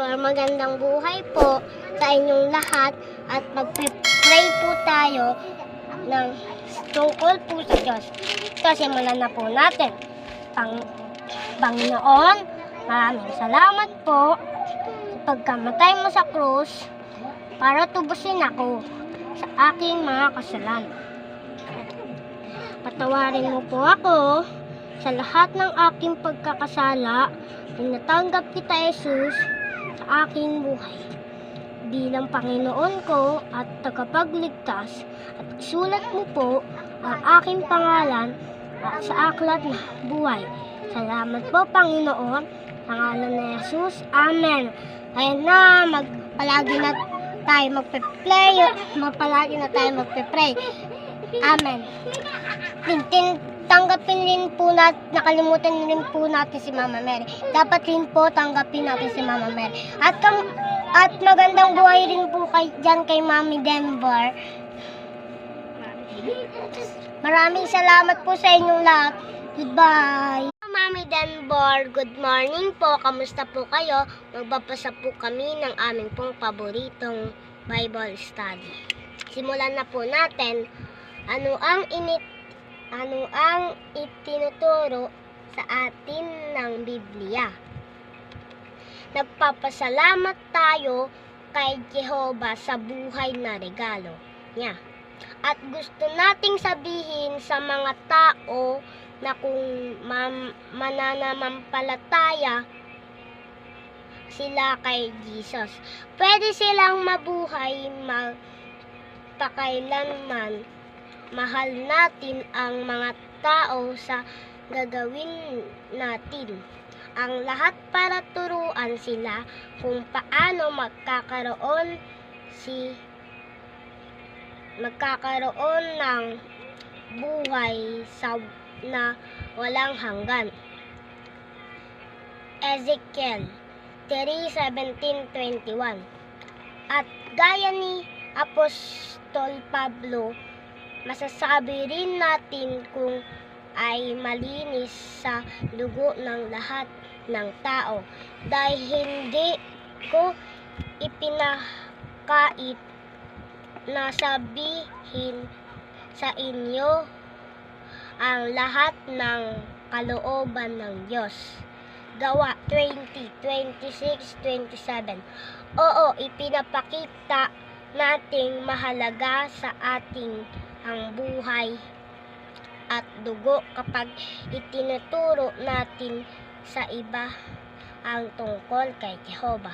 for magandang buhay po sa inyong lahat at magpe-pray po tayo ng tungkol po sa Diyos. Kasi mula na po natin. Pang, Panginoon, maraming salamat po pagkamatay mo sa krus para tubusin ako sa aking mga kasalanan. Patawarin mo po ako sa lahat ng aking pagkakasala Tinatanggap kita, Jesus, aking buhay bilang Panginoon ko at tagapagligtas at isulat mo po ang aking pangalan at sa aklat ng buhay. Salamat po, Panginoon, sa ngalan ni Jesus. Amen. Ayan na, magpalagi na tayo magpe-play, magpalagi na tayo magpe-pray. Amen. Tin, tanggapin rin po natin, nakalimutan rin po natin si Mama Mary. Dapat rin po tanggapin natin si Mama Mary. At, kam, at magandang buhay rin po kay, dyan kay Mami Denver. Maraming salamat po sa inyong lahat. Goodbye. Mami Denver, good morning po. Kamusta po kayo? Magbabasa po kami ng aming pong paboritong Bible study. Simulan na po natin ano ang init ano ang itinuturo sa atin ng Biblia. Nagpapasalamat tayo kay Jehova sa buhay na regalo niya. At gusto nating sabihin sa mga tao na kung mam- mananamampalataya sila kay Jesus. Pwede silang mabuhay magpakailanman mahal natin ang mga tao sa gagawin natin. Ang lahat para turuan sila kung paano magkakaroon si magkakaroon ng buhay sa na walang hanggan. Ezekiel 3:17-21 At gaya ni Apostol Pablo masasabi rin natin kung ay malinis sa dugo ng lahat ng tao dahil hindi ko ipinakait na sabihin sa inyo ang lahat ng kalooban ng Diyos. Gawa 20, 26, 27 Oo, ipinapakita nating mahalaga sa ating ang buhay at dugo kapag itinuturo natin sa iba ang tungkol kay Jehova.